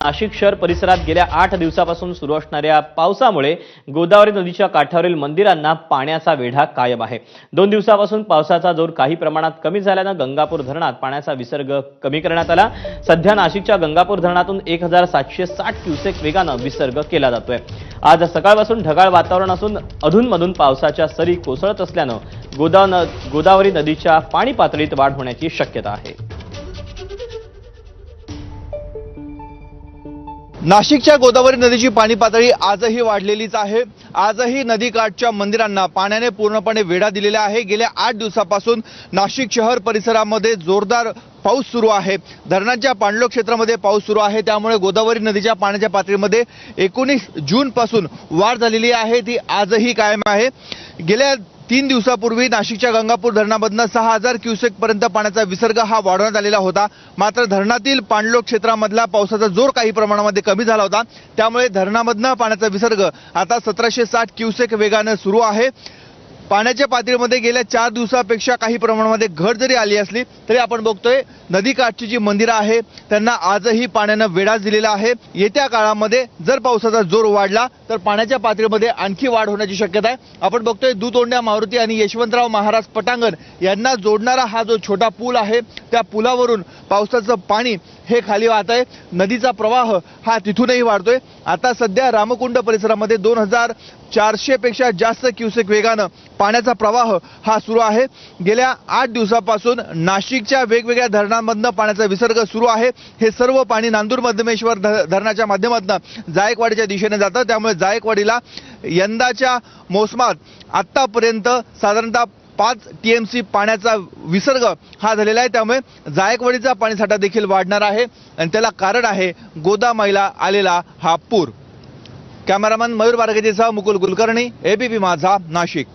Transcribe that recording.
नाशिक शहर परिसरात गेल्या आठ दिवसापासून सुरू असणाऱ्या पावसामुळे गोदावरी नदीच्या काठावरील मंदिरांना पाण्याचा वेढा कायम आहे. दोन दिवसापासून पावसाचा जोर काही प्रमाणात कमी झाल्यानं गंगापूर धरणात पाण्याचा विसर्ग कमी करण्यात आला. सध्या नाशिकच्या गंगापूर धरणातून एक हजार सातशे साठ क्युसेक वेगानं विसर्ग केला जातोय. आज सकाळपासून ढगाळ वातावरण असून अधूनमधून पावसाच्या सरी कोसळत असल्यानं गोदा गोदावरी नदीच्या पाणी पातळीत वाढ होण्याची शक्यता आहे. नाशिकच्या गोदावरी नदीची पाणी पातळी आजही वाढलेलीच आहे. आजही नदीकाठच्या मंदिरांना पाण्याने पूर्णपणे वेढा दिलेला आहे. गेल्या आठ दिवसापासून नाशिक शहर परिसरामध्ये जोरदार पाऊस सुरू आहे. धरणाच्या पाणलो क्षेत्रामध्ये पाऊस सुरू आहे. त्यामुळे गोदावरी नदीच्या पाण्याच्या पातळीमध्ये एकोणीस जूनपासून वाढ झालेली आहे. ती आजही कायम आहे. गेल्या तीन दिवसापूर्वी नाशिकच्या गंगापूर धरणामधनं सहा हजार क्युसेक पर्यंत पाण्याचा विसर्ग हा वाढवण्यात आलेला होता. मात्र धरणातील पाणलोक क्षेत्रामधला पावसाचा जोर काही प्रमाणामध्ये कमी झाला होता. त्यामुळे धरणामधनं पाण्याचा विसर्ग आता सतराशे साठ क्युसेक वेगानं सुरू आहे. पाण्याच्या पातळीमध्ये गेल्या चार दिवसापेक्षा काही प्रमाणामध्ये घट जरी आली असली तरी आपण बघतोय नदीकाठची जी मंदिरं आहे त्यांना आजही पाण्यानं वेढाच दिलेला आहे. येत्या काळामध्ये जर पावसाचा जोर वाढला तर पाण्याच्या पातळीमध्ये आणखी वाढ होण्याची शक्यता आहे. आपण बघतोय दुतोंड्या मारुती आणि यशवंतराव महाराज पटांगण यांना जोडणारा हा जो छोटा पूल आहे त्या पुलावरून पावसाचं पाणी हे खाली वाहत आहे. नदीचा प्रवाह हा तिथूनही वाढतोय. आता सध्या रामकुंड परिसरामध्ये दोन हजार चारशेपेक्षा जास्त क्युसेक वेगानं पाण्याचा प्रवाह हा सुरू आहे. गेल्या आठ दिवसापासून नाशिकच्या वेगवेगळ्या धरणांमधनं पाण्याचा विसर्ग सुरू आहे. हे सर्व पाणी नांदूर मध्यमेश्वर ध- धरणाच्या माध्यमातून जायकवाडीच्या दिशेने जातं. त्यामुळे जायकवाडीला यंदाच्या मोसमात आत्तापर्यंत साधारणतः पाच टी एम सी पाण्याचा विसर्ग हा झालेला आहे. त्यामुळे जायकवाडीचा पाणीसाठा देखील वाढणार आहे आणि त्याला कारण आहे गोदामाईला आलेला हा पूर. कॅमेरामन मयूर बारगेजीसह मुकुल कुलकर्णी एबीपी माझा नाशिक.